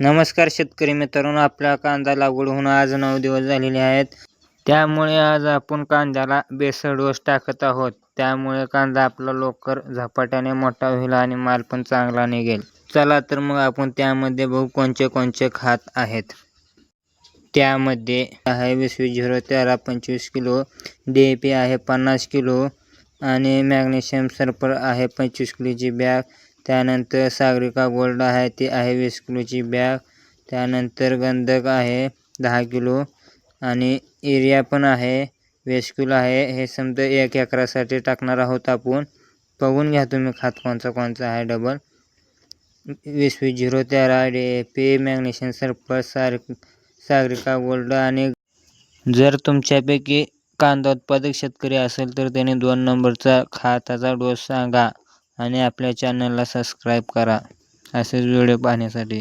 नमस्कार शेतकरी मित्रांनो आपला कांदा लागवड होऊन आज नऊ दिवस झालेले आहेत. त्यामुळे आज आपण कांद्याला बेसळ डोस टाकत आहोत. त्यामुळे कांदा आपला लवकर झपाट्याने मोठा होईल आणि माल पण चांगला निघेल. चला तर मग आपण त्यामध्ये बघू कोणचे कोणते खात आहेत. त्यामध्ये आहे वीस वीस झिरो तेरा पंचवीस किलो डी ए पी आहे पन्नास किलो आणि मॅग्नेशियम सल्फर आहे पंचवीस किलोची बॅग. त्यानंतर सागरिका गोल्ड आहे ती आहे वीस किलोची बॅग. त्यानंतर गंधक आहे दहा किलो. आणि एरिया पण आहे वीस किलो आहे. हे समजा एक एकरासाठी टाकणार आहोत आपण. बघून घ्या तुम्ही खात कोणचा कोणचा आहे डबल वीस वीस झिरो तेरा D A P magnesium sulphur सार सागरिका गोल्ड आणि जर तुमच्यापैकी कांदा उत्पादक शेतकरी असेल तर त्याने दोन नंबरचा खाताचा डोस सांगा. आणि आपल्या चॅनलला सबस्क्राईब करा. असेच व्हिडिओ पाहण्यासाठी.